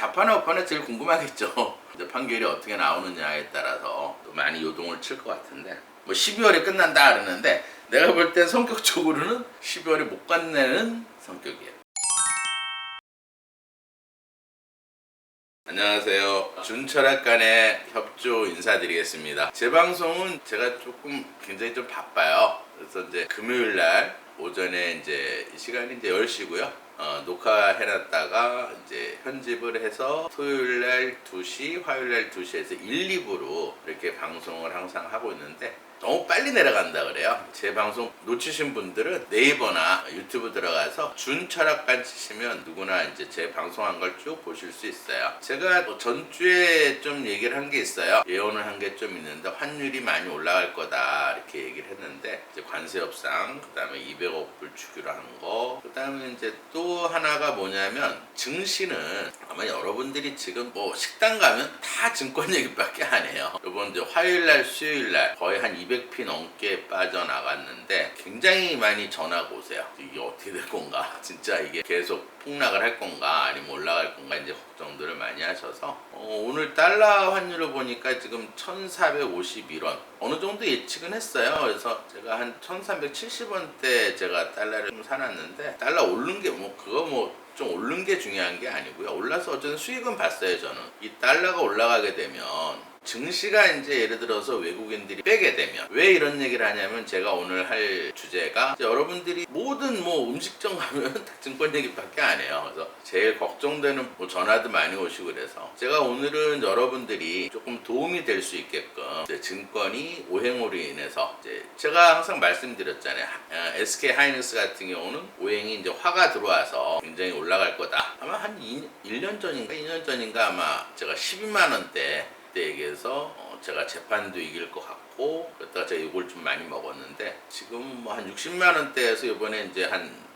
자판의 업판에 제일 궁금하겠죠. 판결이 어떻게 나오느냐에 따라서 또 많이 요동을 칠 것 같은데 뭐 12월에 끝난다 그러는데 내가 볼땐 성격적으로는 12월에 못 끝내는 성격이에요. 안녕하세요. 준철학간의 협조 인사드리겠습니다. 제 방송은 제가 조금 굉장히 좀 바빠요. 그래서 이제 금요일 날 오전에 이제 이 시간이 이제 10시고요. 어, 녹화해놨다가 이제 편집을 해서 토요일 날 2시, 화요일 날 2시에서 1, 2부로 이렇게 방송을 항상 하고 있는데 너무 빨리 내려간다 그래요. 제 방송 놓치신 분들은 네이버나 유튜브 들어가서 준철학관 치시면 누구나 이제 제 방송한 걸 쭉 보실 수 있어요. 제가 뭐 전주에 좀 얘기를 한 게 있어요. 예언을 한 게 좀 있는데 환율이 많이 올라갈 거다 이렇게 얘기를 했는데 이제 관세 협상, 그다음에 200억 불 주기로 한 거, 그다음에 이제 또 하나가 뭐냐면 증시는 아마 여러분들이 지금 뭐 식당 가면 다 증권 얘기밖에 안 해요. 이번 이제 화요일 날, 수요일 날 거의 한 200피 넘게 빠져나갔는데 굉장히 많이 전화가 오세요. 이게 어떻게 될 건가? 진짜 이게 계속 폭락을 할 건가? 아니면 올라갈 건가? 이제 걱정들을 많이 하셔서 어, 오늘 달러 환율을 보니까 지금 1451원 어느 정도 예측은 했어요. 그래서 제가 한 1370원대 제가 달러를 좀 사놨는데 달러 오른 게 뭐 그거 뭐 좀 오른 게 중요한 게 아니고요. 올라서 어쨌든 수익은 봤어요, 저는. 이 달러가 올라가게 되면 증시가 이제 예를 들어서 외국인들이 빼게 되면 왜 이런 얘기를 하냐면 제가 오늘 할 주제가 여러분들이 모든 뭐 음식점 가면 다 증권 얘기밖에 안 해요. 그래서 제일 걱정되는 뭐 전화도 많이 오시고 그래서 제가 오늘은 여러분들이 조금 도움이 될 수 있게끔 증권이 오행으로 인해서 이제 제가 항상 말씀드렸잖아요. 아, SK 하이닉스 같은 경우는 오행이 이제 화가 들어와서 굉장히 올라갈 거다. 아마 한 2, 1년 전인가 2년 전인가 아마 제가 12만 원대 때 얘기해서 어, 제가 재판도 이길 것 같고 그랬다가 제가 이걸 좀 많이 먹었는데 지금 뭐 한 60만 원대에서 이번에 이제 한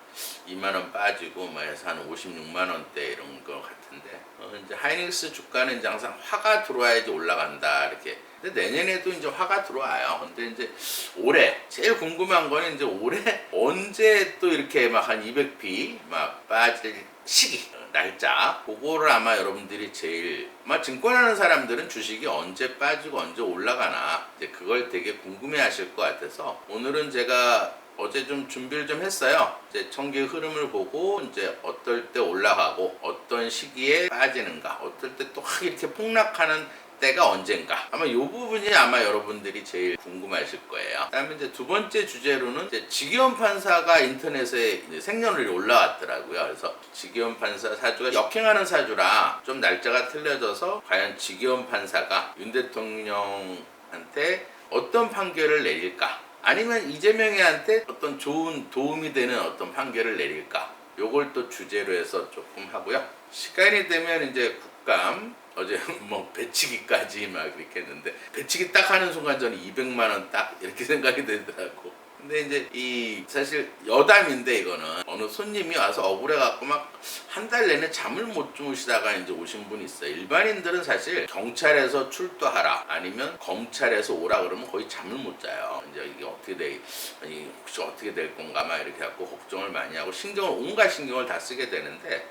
2만 원 빠지고 뭐 해서 한 56만 원대 이런 거 같은데 어, 이제 하이닉스 주가는 이제 항상 화가 들어와야지 올라간다 이렇게 근데 내년에도 이제 화가 들어와요. 근데 이제 올해 제일 궁금한 거는 이제 올해 언제 또 이렇게 막 한 200p 막 빠질 시기 날짜 그거를 아마 여러분들이 제일 아마 증권하는 사람들은 주식이 언제 빠지고 언제 올라가나 이제 그걸 되게 궁금해하실 것 같아서 오늘은 제가 어제 좀 준비를 좀 했어요. 이제 청기의 흐름을 보고 이제 어떨 때 올라가고 어떤 시기에 빠지는가, 어떨 때또 이렇게 폭락하는 때가 언젠가 아마 이 부분이 아마 여러분들이 제일 궁금하실 거예요. 그다음에 이제 두 번째 주제로는 이제 직위원 판사가 인터넷에 생년월일이 올라왔더라고요. 그래서 직위원 판사 사주가 역행하는 사주라 좀 날짜가 틀려져서 과연 직위원 판사가 윤 대통령한테 어떤 판결을 내릴까? 아니면 이재명이한테 어떤 좋은 도움이 되는 어떤 판결을 내릴까? 요걸 또 주제로 해서 조금 하고요. 시간이 되면 이제 국감 어제 뭐 배치기까지 막 이렇게 했는데 배치기 딱 하는 순간 저는 200만 원 딱 이렇게 생각이 되더라고. 근데 이제 이 사실 여담인데 이거는 어느 손님이 와서 억울해 갖고 막 한 달 내내 잠을 못 주무시다가 이제 오신 분이 있어요. 일반인들은 사실 경찰에서 출두하라 아니면 검찰에서 오라 그러면 거의 잠을 못 자요. 이제 이게 어떻게 돼 아니 혹시 어떻게 될 건가 막 이렇게 갖고 걱정을 많이 하고 신경을 온갖 신경을 다 쓰게 되는데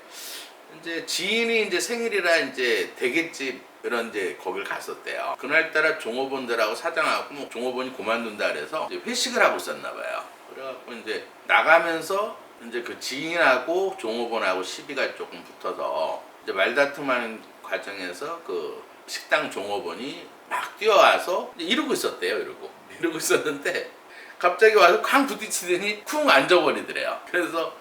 이제 지인이 이제 생일이라 이제 대게집 이런 이제 거길 갔었대요. 그날따라 종업원들하고 사장하고 뭐 종업원이 그만둔다 그래서 회식을 하고 있었나 봐요. 그래갖고 이제 나가면서 이제 그 지인하고 종업원하고 시비가 조금 붙어서 이제 말다툼하는 과정에서 그 식당 종업원이 막 뛰어와서 이러고 있었대요. 이러고 이러고 있었는데 갑자기 와서 쾅 부딪히더니 쿵 앉아버리더래요. 그래서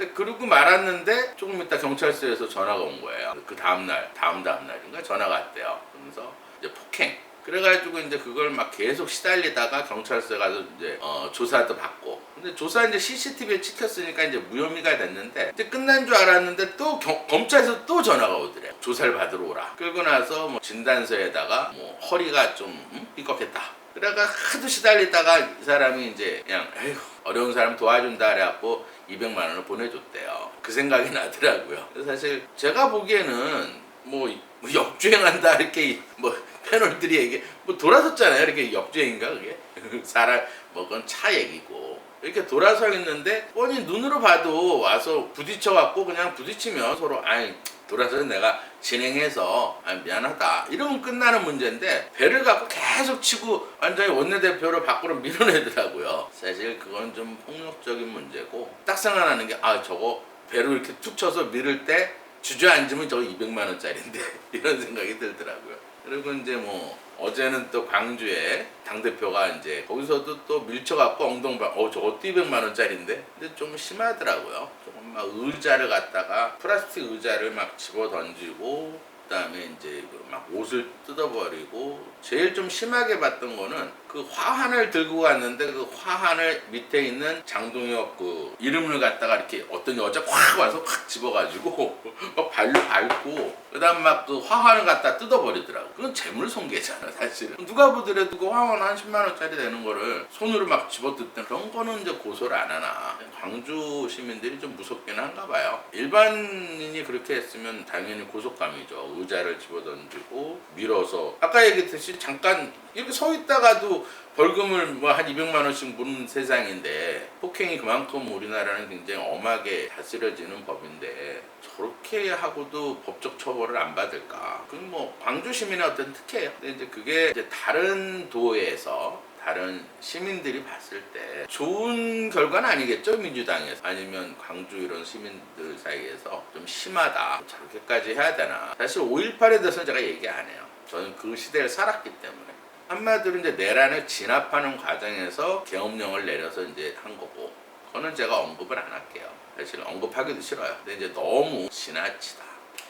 근데 그러고 말았는데 조금 이따 경찰서에서 전화가 온 거예요. 그 다음날, 다음 다음날인가 전화가 왔대요. 그러면서 이제 폭행. 그래가지고 이제 그걸 막 계속 시달리다가 경찰서에 가서 이제 어, 조사도 받고. 근데 조사 이제 CCTV에 찍혔으니까 이제 무혐의가 됐는데 이제 끝난 줄 알았는데 또 경- 검찰에서 또 전화가 오더래요. 조사를 받으러 오라. 그러고 나서 뭐 진단서에다가 뭐 허리가 좀 음? 삐걱했다. 그래가 하도 시달리다가 이 사람이 이제 그냥 에휴 어려운 사람 도와준다 그래갖고 200만 원을 보내줬대요. 그 생각이 나더라고요. 사실 제가 보기에는 뭐 역주행한다 이렇게 뭐 패널들이 얘기 뭐 돌아섰잖아요. 이렇게 역주행인가 그게 사람 뭐 그건 차 얘기고 이렇게 돌아서 있는데 뻔히 눈으로 봐도 와서 부딪혀 갖고 그냥 부딪히면 서로 아이 돌아서 내가 진행해서 아, 미안하다 이러면 끝나는 문제인데 배를 갖고 계속 치고 완전히 원내대표를 밖으로 밀어내더라고요. 사실 그건 좀 폭력적인 문제고 딱 생각나는 게 아 저거 배를 이렇게 툭 쳐서 밀을 때 주저앉으면 저거 200만 원짜리인데 이런 생각이 들더라고요. 그리고 이제 뭐 어제는 또 광주에 당 대표가 이제 거기서도 또 밀쳐갖고 엉덩방 어 저거 200만 원짜리인데 근데 좀 심하더라고요. 막 의자를 갖다가 플라스틱 의자를 막 집어 던지고 그다음에 이제 그막 옷을 뜯어버리고 제일 좀 심하게 봤던 거는 그 화환을 들고 갔는데 그 화환을 밑에 있는 장동혁 그 이름을 갖다가 이렇게 어떤 여자 확 와서 확 집어가지고 막 발로 밟고 그다음 막 그 화환을 갖다 뜯어버리더라고. 그건 재물손괴잖아 사실은. 누가 보더라도 그 화환 한 10만 원짜리 되는 거를 손으로 막 집어뜯던 그런 거는 이제 고소를 안 하나. 광주 시민들이 좀 무섭긴 한가 봐요. 일반인이 그렇게 했으면 당연히 고속감이죠. 의자를 집어던지고 밀어서 아까 얘기했듯이 잠깐 이렇게 서 있다가도 벌금을 뭐 한 200만 원씩 무는 세상인데 폭행이 그만큼 우리나라는 굉장히 엄하게 다스려지는 법인데 저렇게 하고도 법적 처벌을 안 받을까? 그건 뭐 광주 시민의 어떤 특혜예요. 근데 이제 그게 이제 다른 도에서 다른 시민들이 봤을 때 좋은 결과는 아니겠죠 민주당에서? 아니면 광주 이런 시민들 사이에서 좀 심하다. 저렇게까지 해야 되나? 사실 5.18에 대해서는 제가 얘기 안 해요. 저는 그 시대를 살았기 때문에 한마디로 이제 내란을 진압하는 과정에서 계엄령을 내려서 이제 한 거고 그거는 제가 언급을 안 할게요. 사실 언급하기도 싫어요. 근데 이제 너무 지나치다.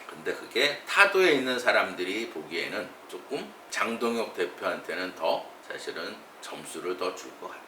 근데 그게 타도에 있는 사람들이 보기에는 조금 장동혁 대표한테는 더 사실은 점수를 더 줄 것 같다.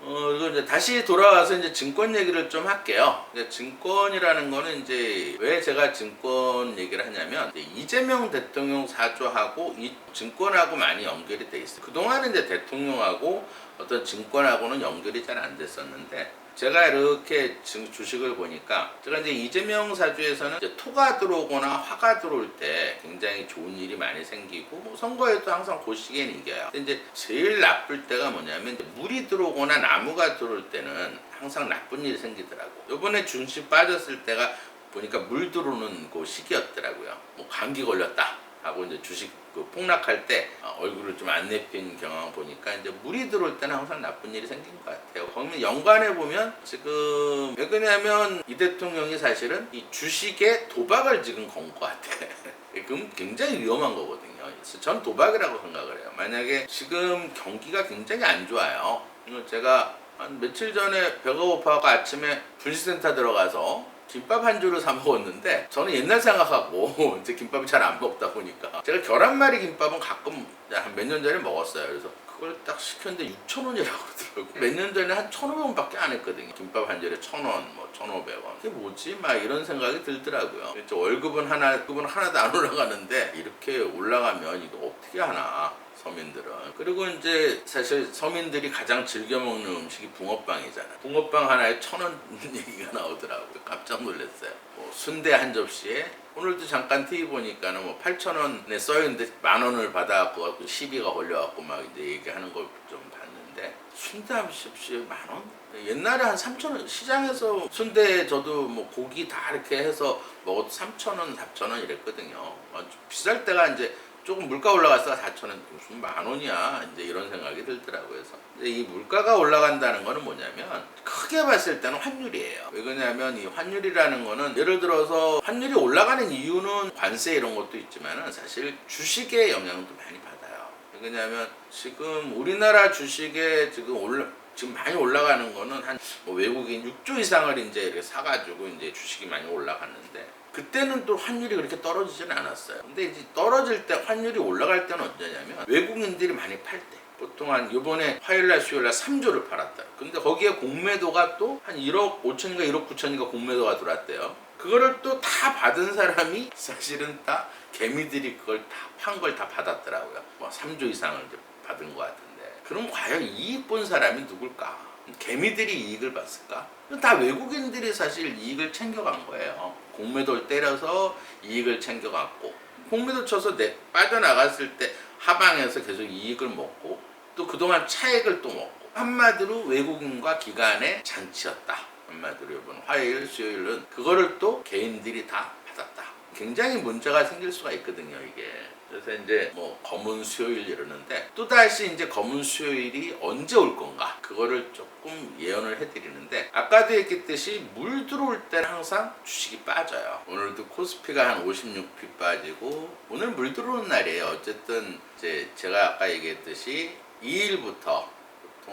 어, 그리고 이제 다시 돌아와서 이제 증권 얘기를 좀 할게요. 이제 증권이라는 거는 이제 왜 제가 증권 얘기를 하냐면 이제 이재명 대통령 사주하고 이 증권하고 많이 연결이 돼 있어요. 그동안은 이제 대통령하고 어떤 증권하고는 연결이 잘 안 됐었는데 제가 이렇게 주- 주식을 보니까 제가 이제 이재명 사주에서는 이제 토가 들어오거나 화가 들어올 때 굉장히 좋은 일이 많이 생기고 뭐 선거에도 항상 그 시기엔 이겨요. 근데 이제 제일 나쁠 때가 뭐냐면 물이 들어오거나 나무가 들어올 때는 항상 나쁜 일이 생기더라고. 요번에 중심 빠졌을 때가 보니까 물 들어오는 그 시기였더라고요. 뭐 감기 걸렸다. 하고 이제 주식 그 폭락할 때 어, 얼굴을 좀 안 내핀 경향 보니까 이제 물이 들어올 때는 항상 나쁜 일이 생긴 것 같아요. 거기는 연관해 보면 지금 왜 그러냐면 이 대통령이 사실은 이 주식에 도박을 지금 건 것 같아. 그럼 굉장히 위험한 거거든요. 그래서 전 도박이라고 생각을 해요. 만약에 지금 경기가 굉장히 안 좋아요. 제가 한 며칠 전에 고파서 아침에 분식센터 들어가서 김밥 한 줄을 사 먹었는데 저는 옛날 생각하고 이제 김밥을 잘 안 먹다 보니까 제가 계란말이 김밥은 가끔 한 몇 년 전에 먹었어요. 그래서 그걸 딱 시켰는데 6,000원이라고 그러더라고요. 몇 년 전에 한 1,500원밖에 안 했거든요. 김밥 한 줄에 1,000원, 뭐 1,500원. 이게 뭐지? 막 이런 생각이 들더라고요. 월급은 하나, 월급은 하나도 안 올라가는데 이렇게 올라가면 이거 어떻게 하나? 서민들은 그리고 이제 사실 서민들이 가장 즐겨 먹는 음식이 붕어빵이잖아. 붕어빵 하나에 천 원 얘기가 나오더라고요. 깜짝 놀랐어요. 뭐 순대 한 접시에 오늘도 잠깐 TV 보니까는 뭐 8천 원에 써 있는데 만 원을 받아갖고 시비가 걸려갖고 막 이제 얘기하는 걸 좀 봤는데 순대 한 접시에 만 원? 옛날에 한 3천 원 시장에서 순대 저도 뭐 고기 다 이렇게 해서 먹어도 3천 원, 4천 원 이랬거든요. 어, 좀 비쌀 때가 이제 조금 물가 올라갔다가 4천 원 무슨 만 원이야 이제 이런 생각이 들더라고요. 그래서 이 물가가 올라간다는 거는 뭐냐면 크게 봤을 때는 환율이에요. 왜 그러냐면 이 환율이라는 거는 예를 들어서 환율이 올라가는 이유는 관세 이런 것도 있지만은 사실 주식의 영향도 많이 받아요. 왜 그러냐면 지금 우리나라 주식에 지금 올라 지금 많이 올라가는 거는 한 뭐 외국인 6조 이상을 이제 이렇게 사가지고 이제 주식이 많이 올라갔는데 그때는 또 환율이 그렇게 떨어지지는 않았어요. 근데 이제 떨어질 때 환율이 올라갈 때는 언제냐면 외국인들이 많이 팔 때. 보통 한 이번에 화요일날 수요일날 3조를 팔았다. 근데 거기에 공매도가 또 한 1억 5천인가 1억 9천인가 공매도가 들어왔대요. 그거를 또 다 받은 사람이 사실은 다 개미들이 그걸 다 판 걸 다 받았더라고요. 뭐 3조 이상을 이제 받은 것 같은데. 그럼 과연 이익 본 사람이 누굴까? 개미들이 이익을 봤을까? 다 외국인들이 사실 이익을 챙겨간 거예요. 공매도를 때려서 이익을 챙겨갔고 공매도 쳐서 내 빠져나갔을 때 하방에서 계속 이익을 먹고 또 그동안 차액을 또 먹고 한마디로 외국인과 기관의 잔치였다. 한마디로 이번 화요일, 수요일은 그거를 또 개인들이 다 받았다. 굉장히 문제가 생길 수가 있거든요, 이게. 그래서 이제 뭐 검은 수요일 이러는데 또다시 이제 검은 수요일이 언제 올 건가? 그거를 조금 예언을 해드리는데 아까도 얘기했듯이 물 들어올 때는 항상 주식이 빠져요. 오늘도 코스피가 한 56피 빠지고 오늘 물 들어오는 날이에요. 어쨌든 이제 제가 아까 얘기했듯이 2일부터 보통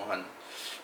한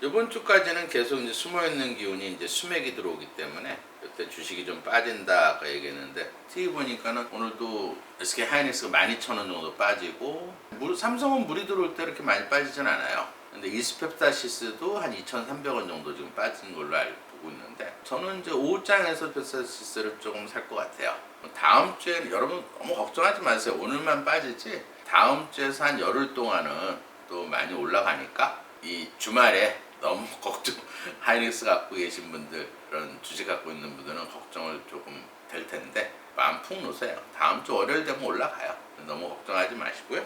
이번 주까지는 계속 이제 숨어 있는 기운이 이제 수맥이 들어오기 때문에 그때 주식이 좀 빠진다 아까 얘기했는데 TV 보니까는 오늘도 SK 하이닉스가 12,000원 정도 빠지고 물, 삼성은 물이 들어올 때 이렇게 많이 빠지진 않아요. 근데 이스펩타시스도 한 2,300원 정도 지금 빠진 걸로 알고 있는데 저는 이제 5장에서 펩타시스를 조금 살 것 같아요. 다음 주에는 여러분 너무 걱정하지 마세요. 오늘만 빠지지 다음 주에서 한 열흘 동안은 또 많이 올라가니까 이 주말에 너무 걱정 하이닉스 갖고 계신 분들 그런 주식 갖고 있는 분들은 걱정을 조금 될 텐데 마음 푹 놓으세요. 다음 주 월요일 되면 올라가요. 너무 걱정하지 마시고요.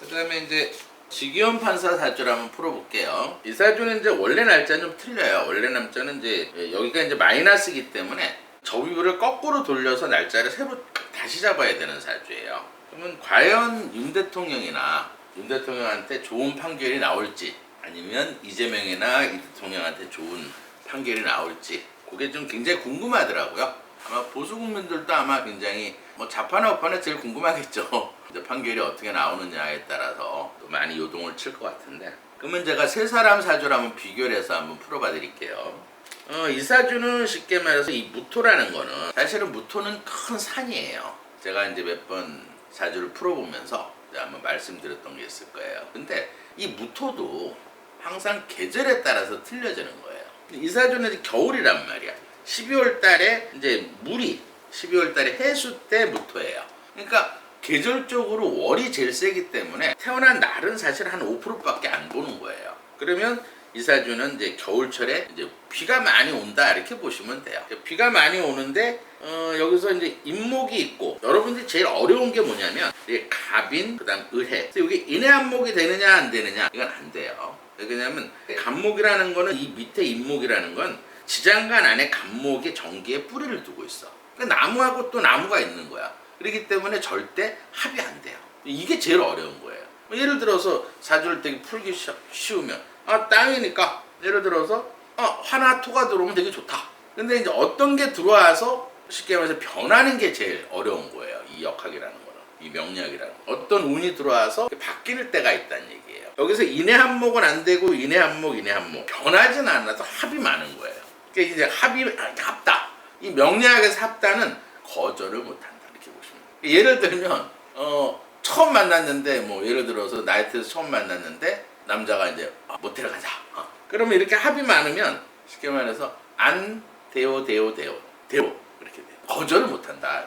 그다음에 이제 직위원 판사 사주를 한번 풀어볼게요. 이 사주는 이제 원래 날짜는 좀 틀려요. 원래 날짜는 이제 여기가 이제 마이너스이기 때문에 저비율을 거꾸로 돌려서 날짜를 새로 다시 잡아야 되는 사주예요. 그러면 과연 윤 대통령이나 윤 대통령한테 좋은 판결이 나올지 아니면 이재명이나 이 대통령한테 좋은 판결이 나올지 그게 좀 굉장히 궁금하더라고요. 아마 보수 국민들도 아마 굉장히 뭐 좌파나 우파나 제일 궁금하겠죠. 이제 판결이 어떻게 나오느냐에 따라서 또 많이 요동을 칠 것 같은데. 그러면 제가 세 사람 사주를 한번 비교를 해서 한번 풀어봐 드릴게요. 어, 이 사주는 쉽게 말해서 이 무토라는 거는 사실은 무토는 큰 산이에요. 제가 이제 몇 번 사주를 풀어보면서 한번 말씀드렸던 게 있을 거예요. 근데 이 무토도 항상 계절에 따라서 틀려지는 거예요. 이 사주는 이제 겨울이란 말이야. 12월 달에 이제 물이 12월 달에 해수 때 무토예요. 그러니까 계절적으로 월이 제일 세기 때문에 태어난 날은 사실 한 5%밖에 안 보는 거예요. 그러면 이 사주는 이제 겨울철에 이제 비가 많이 온다 이렇게 보시면 돼요. 비가 많이 오는데 어, 여기서 이제 인목이 있고 여러분들이 제일 어려운 게 뭐냐면 이게 갑인 그다음 을해. 이게 인해 한목이 되느냐 안 되느냐 이건 안 돼요. 왜냐하면 간목이라는 거는 이 밑에 인목이라는 건 지장간 안에 간목의 전기에 뿌리를 두고 있어. 그러니까 나무하고 또 나무가 있는 거야. 그렇기 때문에 절대 합이 안 돼요. 이게 제일 어려운 거예요. 뭐 예를 들어서 사주를 풀기 쉬- 쉬우면 아 땅이니까 예를 들어서 어 화나 토가 들어오면 되게 좋다. 근데 이제 어떤 게 들어와서 쉽게 말해서 변하는 게 제일 어려운 거예요. 이 역학이라는 거는 이 명리학이라는 거. 어떤 운이 들어와서 바뀔 때가 있다는 얘기예요. 여기서 인해 한목은 안 되고 인해 한목 인해 한목 변하진 않아도 합이 많은 거예요. 그러니까 이제 합이 아, 합다. 이 명리학에서 합다는 거절을 못한다 이렇게 보시면 돼요. 예를 들면 어 처음 만났는데 뭐 예를 들어서 나이트에서 처음 만났는데 남자가 이제 아, 모텔 가자. 어. 그러면 이렇게 합이 많으면 쉽게 말해서 안 대오 대오 대오 대오 이렇게 돼. 거절을 못한다.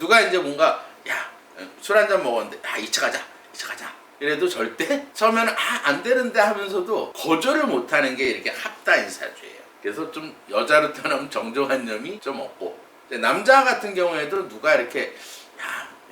누가 이제 뭔가 야 술 한 잔 먹었는데 야 2차 가자 2차 가자 이래도 절대 처음에는 아 안 되는데 하면서도 거절을 못하는 게 이렇게 합다인 사주예요. 그래서 좀 여자로 태어나면 정정한념이 좀 없고 남자 같은 경우에도 누가 이렇게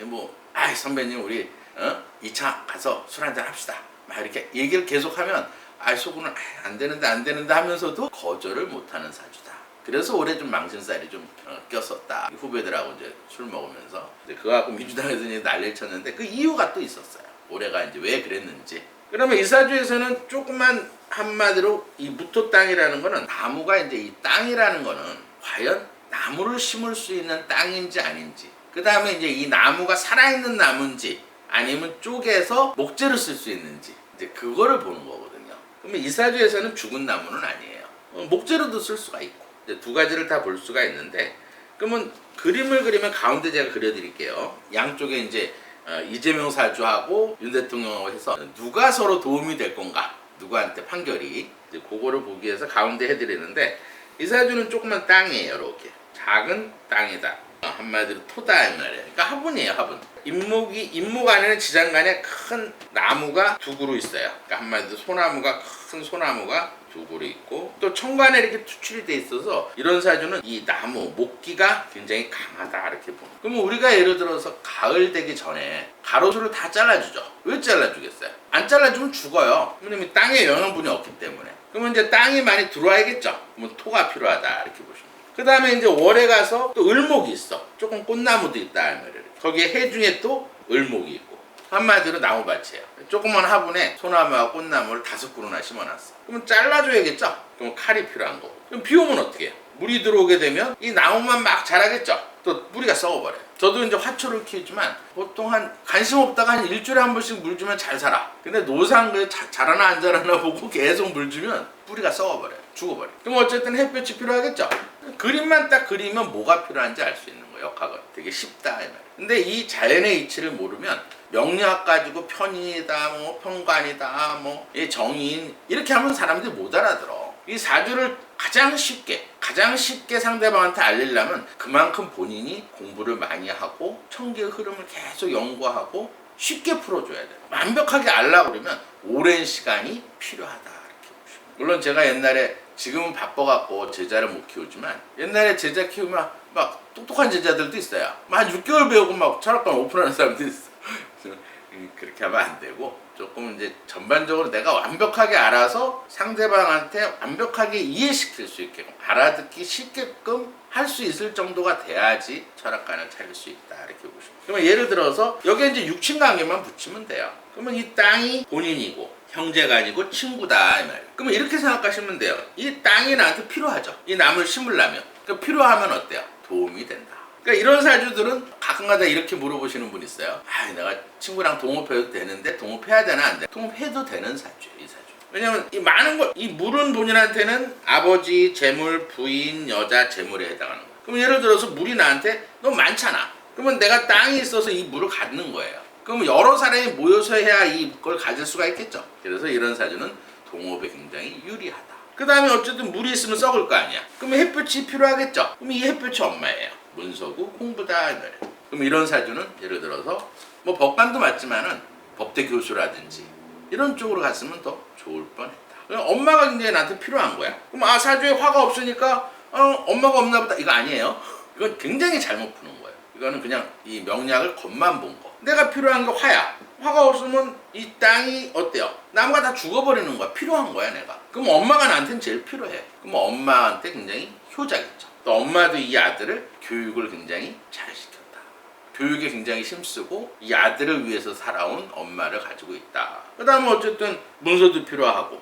야뭐 아이 선배님 우리 어? 2차 가서 술 한잔 합시다 막 이렇게 얘기를 계속하면 아 속으로는 아, 안 되는데 안 되는데 하면서도 거절을 못하는 사주다. 그래서 올해 좀 망신살이 좀 어, 꼈었다. 후배들하고 이제 술 먹으면서 이제 그거 갖고 민주당에서 이제 난리를 쳤는데 그 이유가 또 있었어요. 올해가 이제 왜 그랬는지. 그러면 이 사주에서는 조그만 한마디로 이 무토 땅이라는 거는 나무가 이제 이 땅이라는 거는 과연 나무를 심을 수 있는 땅인지 아닌지. 그 다음에 이제 이 나무가 살아있는 나무인지 아니면 쪼개서 목재를 쓸 수 있는지 이제 그거를 보는 거거든요. 그러면 이 사주에서는 죽은 나무는 아니에요. 어, 목재로도 쓸 수가 있고 이제 두 가지를 다 볼 수가 있는데 그러면 그림을 그리면 가운데 제가 그려드릴게요. 양쪽에 이제 어, 이재명 사주하고 윤 대통령하고 해서 누가 서로 도움이 될 건가? 누구한테 판결이? 이제 그거를 보기 위해서 가운데 해드리는데 이 사주는 조그만 땅이에요 이렇게. 작은 땅이다. 어, 한마디로 토다 이 말이에요. 그러니까 화분이에요 화분. 인목이 인목 안에는 지장간에 큰 나무가 두 그루 있어요. 그러니까 한마디로 소나무가 큰 소나무가 두 그루 있고 또 천간에 이렇게 투출이 돼 있어서 이런 사주는 이 나무 목기가 굉장히 강하다 이렇게 보면 그러면 우리가 예를 들어서 가을 되기 전에 가로수를 다 잘라주죠. 왜 잘라주겠어요? 안 잘라주면 죽어요. 왜냐면 땅에 영양분이 없기 때문에. 그러면 이제 땅이 많이 들어와야겠죠? 그러면 토가 필요하다 이렇게 보시면 그 다음에 이제 월에 가서 또 을목이 있어. 조금 꽃나무도 있다 하면 거기에 해 중에 또 을목이 있고. 한마디로 나무밭이에요. 조그만 화분에 소나무와 꽃나무를 다섯 그루나 심어놨어. 그러면 잘라줘야겠죠? 그럼 칼이 필요한 거고. 그럼 비 오면 어떻게 해요? 물이 들어오게 되면 이 나무만 막 자라겠죠? 또 뿌리가 썩어버려요. 저도 이제 화초를 키우지만 보통 한 관심 없다가 한 일주일에 한 번씩 물 주면 잘 살아. 근데 노상 그 자- 자라나 안 자라나 보고 계속 물 주면 뿌리가 썩어버려요. 죽어버려요. 그럼 어쨌든 햇볕이 필요하겠죠? 그림만 딱 그리면 뭐가 필요한지 알 수 있는. 역학은. 되게 쉽다. 이 말이에요. 근데 이 자연의 이치를 모르면 명리학 가지고 편인이다, 뭐 편관이다, 뭐이 정인 이렇게 하면 사람들이 못 알아들어. 이 사주를 가장 쉽게, 가장 쉽게 상대방한테 알리려면 그만큼 본인이 공부를 많이 하고 청기의 흐름을 계속 연구하고 쉽게 풀어줘야 돼. 완벽하게 알라 그러면 오랜 시간이 필요하다. 이렇게 보시면. 물론 제가 옛날에 지금은 바빠갖고 제자를 못 키우지만 옛날에 제자 키우면 막 똑똑한 제자들도 있어요. 막 6개월 배우고 막 철학관 오픈하는 사람도 있어. 그렇게 하면 안 되고 조금 이제 전반적으로 내가 완벽하게 알아서 상대방한테 완벽하게 이해시킬 수 있게끔 알아듣기 쉽게끔 할 수 있을 정도가 돼야지 철학관을 차릴 수 있다 이렇게 보시면 그러면 예를 들어서 여기에 이제 육친관계만 붙이면 돼요 그러면 이 땅이 본인이고 형제가 아니고 친구다 이 말이에요 그러면 이렇게 생각하시면 돼요 이 땅이 나한테 필요하죠 이 나무를 심으려면 그러니까 필요하면 어때요 도움이 된다 그러니까 이런 사주들은 가끔가다 이렇게 물어보시는 분 있어요. 아, 내가 친구랑 동업해도 되는데 동업해야 되나 안 돼? 동업해도 되는 사주예요, 이 사주. 왜냐면 이 많은 걸, 이 물은 본인한테는 아버지, 재물, 부인, 여자, 재물에 해당하는 거예요. 그럼 예를 들어서 물이 나한테 너무 많잖아. 그러면 내가 땅이 있어서 이 물을 갖는 거예요. 그러면 여러 사람이 모여서 해야 이걸 가질 수가 있겠죠. 그래서 이런 사주는 동업에 굉장히 유리하다. 그 다음에 어쨌든 물이 있으면 썩을 거 아니야. 그러면 햇볕이 필요하겠죠. 그럼 이 햇볕이 엄마예요. 문서고 홍부다 이 말이에요. 그럼 이런 사주는 예를 들어서 뭐 법관도 맞지만은 법대 교수라든지 이런 쪽으로 갔으면 더 좋을 뻔했다. 그럼 엄마가 굉장히 나한테 필요한 거야. 그럼 아 사주에 화가 없으니까 어, 엄마가 없나 보다 이거 아니에요. 이건 굉장히 잘못 푸는 거예요. 이거는 그냥 이 명략을 겉만 본 거. 내가 필요한 게 화야. 화가 없으면 이 땅이 어때요? 나무가 다 죽어버리는 거야. 필요한 거야 내가. 그럼 엄마가 나한테는 제일 필요해. 그럼 엄마한테 굉장히 효자겠죠. 또 엄마도 이 아들을 교육을 굉장히 잘 시켰다. 교육에 굉장히 힘쓰고 이 아들을 위해서 살아온 엄마를 가지고 있다. 그 다음에 어쨌든 문서도 필요하고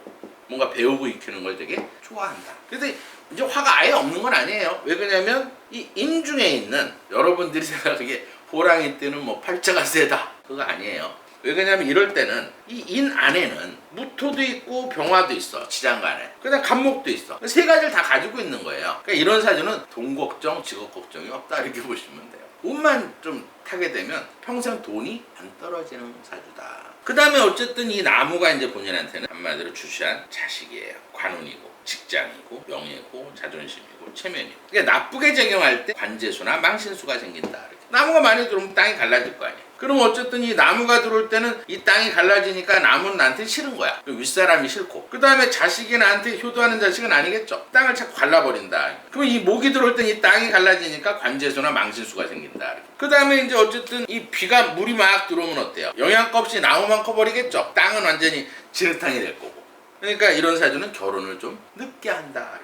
뭔가 배우고 익히는 걸 되게 좋아한다. 근데 이제 화가 아예 없는 건 아니에요. 왜 그러냐면 이 인중에 있는 여러분들이 생각하기에 호랑이 띠는 뭐 팔자가 세다. 그거 아니에요. 왜 그러냐면 이럴 때는 이 인 안에는 무토도 있고 병화도 있어 지장간에. 그다음 간목도 있어. 세 가지를 다 가지고 있는 거예요. 그러니까 이런 사주는 돈 걱정 직업 걱정이 없다. 이렇게 보시면 돼요. 운만 좀 타게 되면 평생 돈이 안 떨어지는 사주다. 그 다음에 어쨌든 이 나무가 이제 본인한테는 한마디로 주시한 자식이에요. 관운이고 직장이고 명예고 자존심이고 체면이고 그러니까 나쁘게 적용할 때 관제수나 망신수가 생긴다 이렇게. 나무가 많이 들어오면 땅이 갈라질 거 아니야 그럼 어쨌든 이 나무가 들어올 때는 이 땅이 갈라지니까 나무는 나한테 싫은 거야. 그 윗사람이 싫고. 그 다음에 자식이 나한테 효도하는 자식은 아니겠죠. 땅을 자꾸 갈라버린다. 그럼 이 목이 들어올 땐 이 땅이 갈라지니까 관제수나 망신수가 생긴다. 그 다음에 이제 어쨌든 이 비가 물이 막 들어오면 어때요? 영양가 없이 나무만 커버리겠죠. 땅은 완전히 진흙탕이 될 거고. 그러니까 이런 사주는 결혼을 좀 늦게 한다.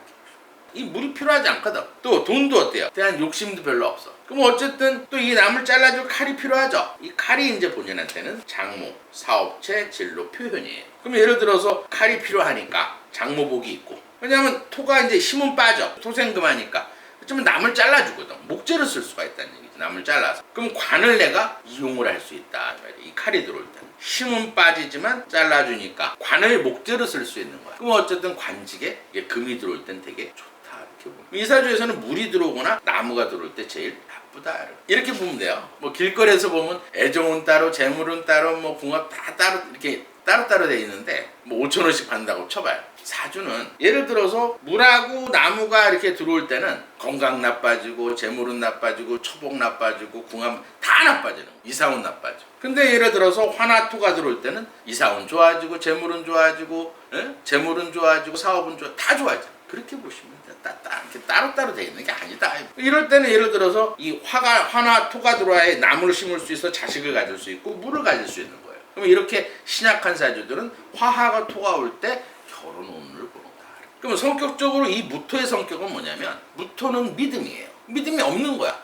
이 물이 필요하지 않거든. 또 돈도 어때요? 대한 욕심도 별로 없어. 그럼 어쨌든 또 이 나무를 잘라줄 칼이 필요하죠. 이 칼이 이제 본인한테는 장모, 사업체, 진로, 표현이에요. 그럼 예를 들어서 칼이 필요하니까 장모복이 있고. 왜냐하면 토가 이제 힘은 빠져. 토생금하니까. 그러면 남을 잘라주거든. 목재를 쓸 수가 있다는 얘기지. 남을 잘라서. 그럼 관을 내가 이용을 할 수 있다. 이 칼이 들어올 때는. 힘은 빠지지만 잘라주니까 관을 목재로 쓸 수 있는 거야. 그럼 어쨌든 관직에 이게 금이 들어올 땐 되게 좋다. 이렇게 보면. 이사주에서는 물이 들어오거나 나무가 들어올 때 제일 나쁘다. 이렇게 보면 돼요. 뭐 길거리에서 보면 애정은 따로, 재물은 따로, 뭐 궁합 다 따로 이렇게 따로따로 돼 있는데 뭐 5천 원씩 받는다고 쳐봐요. 사주는 예를 들어서 물하고 나무가 이렇게 들어올 때는 건강 나빠지고 재물은 나빠지고 초복 나빠지고 궁합 다 나빠지는. 이사운 나빠져. 근데 예를 들어서 화나토가 들어올 때는 이사운 좋아지고 재물은 좋아지고 예? 재물은 좋아지고 사업은 좋아 다 좋아져. 그렇게 보시면. 따, 따, 이렇게 따로따로 되어 있는 게 아니다. 이럴 때는 예를 들어서 이 화가 화나 토가 들어와야 나무를 심을 수 있어 자식을 가질 수 있고 물을 가질 수 있는 거예요. 그럼 이렇게 신약한 사주들은 화하가 토가 올 때 결혼 운을 보는다. 그러면 성격적으로 이 무토의 성격은 뭐냐면 무토는 믿음이에요. 믿음이 없는 거야.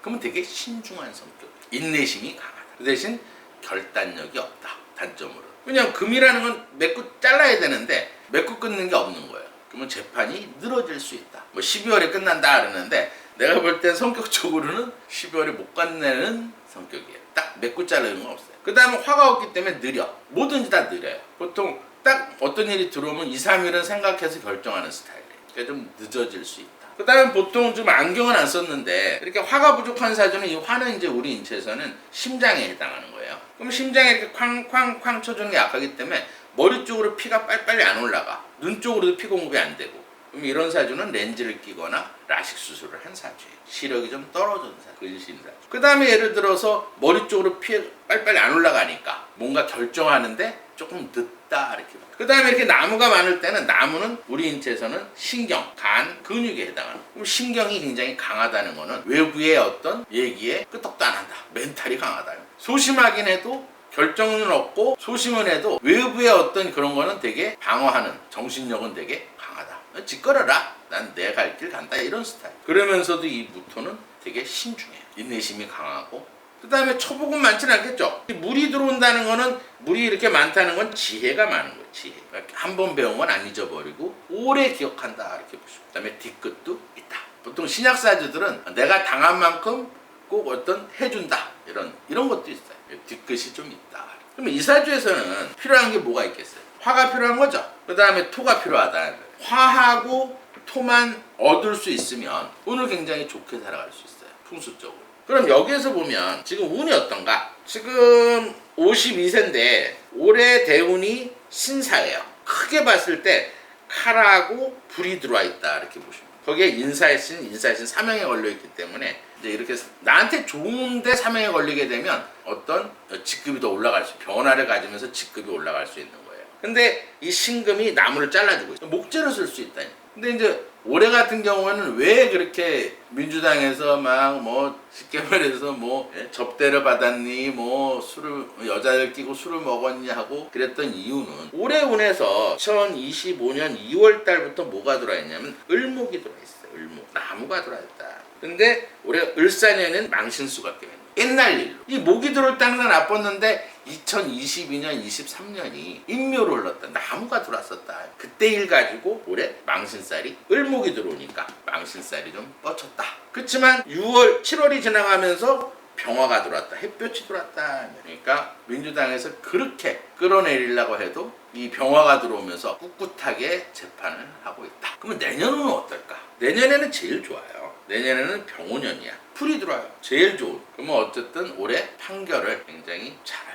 그러면 되게 신중한 성격, 인내심이 강하다. 그 대신 결단력이 없다. 단점으로. 왜냐하면 금이라는 건 맺고 잘라야 되는데 맺고 끊는 게 없는 거예요. 그러면 재판이 늘어질 수 있다. 뭐 12월에 끝난다 그러는데 내가 볼 땐 성격적으로는 12월에 못 끝내는 성격이에요. 딱 맺고 자르는 건 없어요. 그 다음에 화가 없기 때문에 느려. 뭐든지 다 느려요. 보통 딱 어떤 일이 들어오면 2, 3일은 생각해서 결정하는 스타일이에요. 그러니까 좀 늦어질 수 있다. 그 다음에 보통 좀 안경은 안 썼는데 이렇게 화가 부족한 사주는 이 화는 이제 우리 인체에서는 심장에 해당하는 거예요. 그럼 심장에 이렇게 쾅쾅쾅 쳐주는 게 약하기 때문에 머리 쪽으로 피가 빨리빨리 안 올라가. 눈 쪽으로도 피 공급이 안 되고. 그럼 이런 사주는 렌즈를 끼거나 라식 수술을 한 사주예요. 시력이 좀 떨어진 사주, 근신 사주. 그 다음에 예를 들어서 머리 쪽으로 피 빨리빨리 안 올라가니까 뭔가 결정하는데 조금 늦다 이렇게. 그 다음에 이렇게 나무가 많을 때는 나무는 우리 인체에서는 신경, 간, 근육에 해당하는. 그럼 신경이 굉장히 강하다는 거는 외부의 어떤 얘기에 끄떡도 안 한다. 멘탈이 강하다. 소심하긴 해도 결정은 없고 소심은 해도 외부의 어떤 그런 거는 되게 방어하는 정신력은 되게 강하다. 짓거려라. 난 내 갈 길 간다. 이런 스타일. 그러면서도 이 무토는 되게 신중해요. 인내심이 강하고. 그 다음에 초복은 많지는 않겠죠. 물이 들어온다는 거는 물이 이렇게 많다는 건 지혜가 많은 거예요. 지혜. 한 번 배운 건 안 잊어버리고 오래 기억한다. 이렇게 보시고. 그 다음에 뒤끝도 있다. 보통 신약사주들은 내가 당한 만큼 꼭 어떤 해준다. 이런, 이런 것도 있어요. 뒤끝이 좀 있다. 그러면 이 사주에서는 필요한 게 뭐가 있겠어요? 화가 필요한 거죠. 그 다음에 토가 필요하다. 화하고 토만 얻을 수 있으면 운을 굉장히 좋게 살아갈 수 있어요. 풍수적으로. 그럼 여기에서 보면 지금 운이 어떤가? 지금 52세인데 올해 대운이 신사예요. 크게 봤을 때 칼하고 불이 들어와 있다 이렇게 보시면. 거기에 인사의 신, 인사의 신 사명에 걸려 있기 때문에 이제 이렇게 나한테 좋은데 사명에 걸리게 되면 어떤 직급이 더 올라갈 수, 변화를 가지면서 직급이 올라갈 수 있는 거예요. 근데 이 신금이 나무를 잘라주고 있어. 목재로 쓸 수 있다. 근데 이제 올해 같은 경우에는 왜 그렇게 민주당에서 막 뭐 쉽게 말해서 뭐 예, 접대를 받았니 뭐 술을 여자를 끼고 술을 먹었니 하고 그랬던 이유는 올해 운에서 2025년 2월 달부터 뭐가 들어와 있냐면 을목이 들어와 있어요. 을목 나무가 들어와 있다. 근데 올해 을사년에는 망신수가 껴있는. 옛날 일로 이 목이 들어올 때는 나빴는데 2022년 23년이 인묘로 흘렀다. 나무가 들어왔었다. 그때 일 가지고 올해 망신살이 을목이 들어오니까 망신살이 좀 뻗쳤다. 그렇지만 6월 7월이 지나가면서 병화가 들어왔다. 햇볕이 들어왔다. 그러니까 민주당에서 그렇게 끌어내리려고 해도 이 병화가 들어오면서 꿋꿋하게 재판을 하고 있다. 그러면 내년은 어떨까? 내년에는 제일 좋아요. 내년에는 병오년이야. 풀이 들어와요. 제일 좋은. 그러면 어쨌든 올해 판결을 굉장히 같다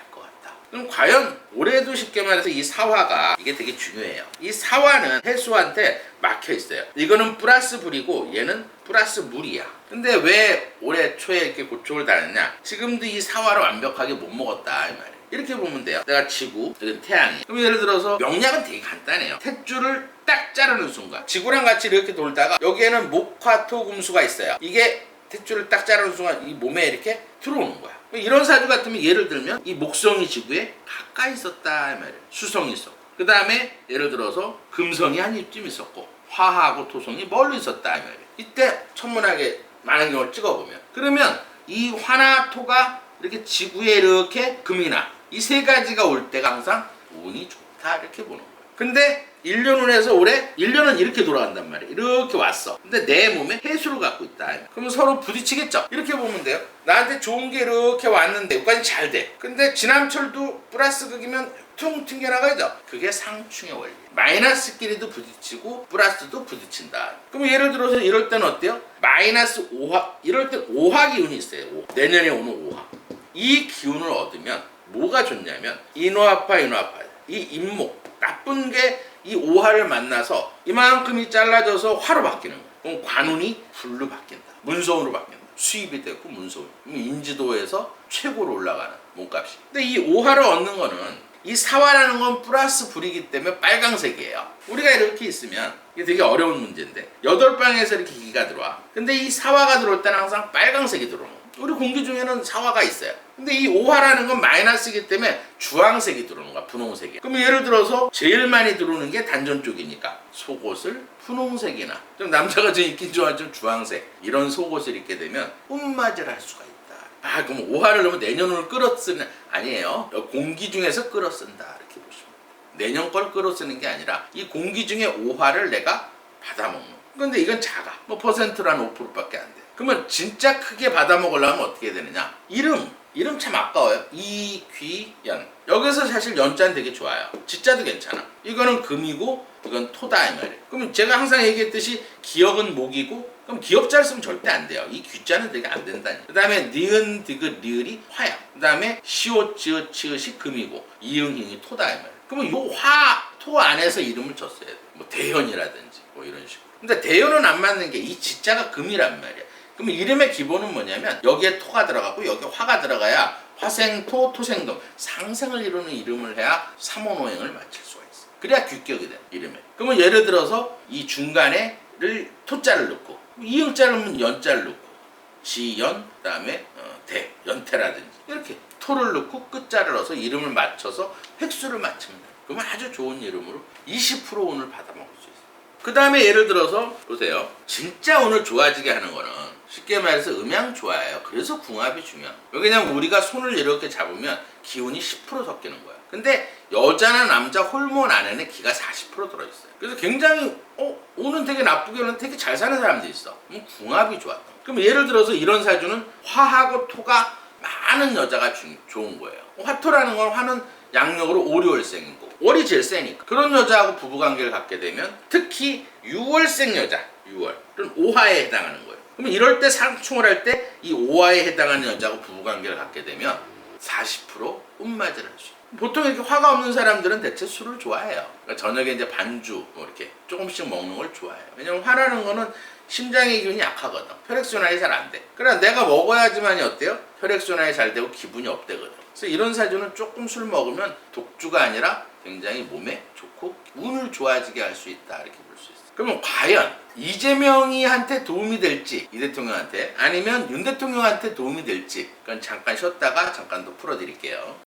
그럼 과연 올해도 쉽게 말해서 이 사화가 이게 되게 중요해요 이 사화는 해수한테 막혀 있어요 이거는 플러스 불이고 얘는 플러스 물이야 근데 왜 올해 초에 이렇게 고초를 당했냐 지금도 이 사화를 완벽하게 못 먹었다 이 말이에요 이렇게 보면 돼요. 내가 지구, 여기 태양이. 그럼 예를 들어서 명략은 되게 간단해요. tet줄을 딱 자르는 순간 지구랑 같이 이렇게 돌다가 여기에는 목화토 금수가 있어요. 이게 tet줄을 딱 자르는 순간 이 몸에 이렇게 들어오는 거야. 이런 사주 같으면 예를 들면 이 목성이 지구에 가까이 있었다 이 말이에요. 수성이 있었고 그 다음에 예를 들어서 금성이 한 입쯤 있었고 화하고 토성이 멀리 있었다 이 말이에요. 이때 천문학에 많은 경우를 찍어보면 그러면 이 화나 토가 이렇게 지구에 이렇게 금이나 이 세 가지가 올 때가 항상 운이 좋다 이렇게 보는 거예요. 근데 1년 운에서 올해 1년은 이렇게 돌아간단 말이에요. 이렇게 왔어. 근데 내 몸에 해수를 갖고 있다. 그러면 서로 부딪히겠죠. 이렇게 보면 돼요. 나한테 좋은 게 이렇게 왔는데 여기까지 잘 돼. 근데 지남철도 플러스 극이면 퉁 튕겨나가죠. 그게 상충의 원리. 마이너스끼리도 부딪히고 플러스도 부딪힌다. 그럼 예를 들어서 이럴 때는 어때요? 마이너스 5화 이럴 때 5화 기운이 있어요. 오. 내년에 오는 5화. 이 기운을 얻으면 뭐가 좋냐면 인화파 인화파 이 인목 나쁜 게 이 오화를 만나서 이만큼이 잘라져서 화로 바뀌는 거예요. 그럼 관운이 불로 바뀐다. 문서운으로 바뀐다. 수입이 됐고. 그럼 인지도에서 최고로 올라가는 몸값이. 근데 이 오화를 얻는 거는 이 사화라는 건 플러스 불이기 때문에 빨강색이에요. 우리가 이렇게 있으면 이게 되게 어려운 문제인데 여덟 방에서 이렇게 기가 들어와. 근데 이 사화가 들어올 때는 항상 빨강색이 들어오는 거예요. 우리 공기 중에는 사화가 있어요. 근데 이 오화라는 건 마이너스이기 때문에 주황색이 들어오는 거야, 분홍색이. 그럼 예를 들어서 제일 많이 들어오는 게 단전 쪽이니까 속옷을 분홍색이나 좀 남자가 좀 입기 좋아하는 좀 주황색 이런 속옷을 입게 되면 꿈맞이를 할 수가 있다. 아 그럼 오화를 넣으면 내년을 끌어쓰는 아니에요. 공기 중에서 끌어쓴다 이렇게 보시면. 내년 걸 끌어쓰는 게 아니라 이 공기 중에 오화를 내가 받아먹는. 근데 이건 작아. 뭐 퍼센트로 한 5%밖에 안 돼. 그러면 진짜 크게 받아먹으려면 어떻게 되느냐? 이름. 이름 참 아까워요. 이귀연. 여기서 사실 연자는 되게 좋아요. 지자도 괜찮아. 이거는 금이고 이건 토다 이 말이에요. 그러면 제가 항상 얘기했듯이 기억은 목이고 그럼 기억자를 쓰면 절대 안 돼요. 이 귀자는 되게 안 된다니. 그 다음에 니은, 디귿, 리을이 화야. 그 다음에 시옷, 지읒, 치읒이 금이고 이응hin이 토다 이 말이에요. 그러면 요 화, 토 안에서 이름을 줬어야 돼. 뭐 대현이라든지 뭐 이런 식으로. 근데 대현은 안 맞는 게 이 지자가 금이란 말이야. 그럼 이름의 기본은 뭐냐면 여기에 토가 들어가고 여기에 화가 들어가야 화생토 토생금 상생을 이루는 이름을 해야 삼원오행을 맞출 수가 있어. 그래야 규격이 돼 이름에. 그러면 예를 들어서 이 중간에를 토자를 넣고 이응자를 넣으면 연자를 넣고 지연 그다음에 어, 대 연태라든지 이렇게 토를 넣고 끝자를 넣어서 이름을 맞춰서 획수를 돼. 그러면 아주 좋은 이름으로 20% 오늘 받아먹을 수 있어. 그 다음에 예를 들어서 보세요. 진짜 오늘 좋아지게 하는 거는 쉽게 말해서 음양 좋아해요. 그래서 궁합이 중요한 거예요. 왜냐면 우리가 손을 이렇게 잡으면 기운이 10% 섞이는 거야. 근데 여자나 남자 호르몬 안에는 기가 40% 들어있어요. 그래서 굉장히 어 오는 되게 나쁘게 오는 되게 잘 사는 사람도 있어. 그럼 궁합이 좋아. 그럼 예를 들어서 이런 사주는 화하고 토가 많은 여자가 주- 좋은 거예요. 화토라는 건 화는 양력으로 오리월생이고 월이 제일 세니까 그런 여자하고 부부관계를 갖게 되면 특히 6월생 여자 6월은 오화에 해당하는 거예요. 그러면 이럴 때 상충을 할 때 이 오화에 해당하는 여자하고 부부관계를 갖게 되면 40% 운맞이를 할수 있어요. 보통 이렇게 화가 없는 사람들은 대체 술을 좋아해요. 그러니까 저녁에 이제 반주 뭐 이렇게 조금씩 먹는 걸 좋아해요. 왜냐면 화라는 거는 심장의 기운이 약하거든. 혈액순환이 잘 안 돼. 그래 내가 먹어야지만이 어때요? 혈액순환이 잘 되고 기분이 업되거든. 그래서 이런 사주는 조금 술 먹으면 독주가 아니라 굉장히 몸에 좋고 운을 좋아지게 할 수 있다 이렇게. 그러면 과연 이재명이 한테 도움이 될지 이 대통령한테 아니면 윤 대통령한테 도움이 될지 그건 잠깐 쉬었다가 잠깐 더 풀어드릴게요.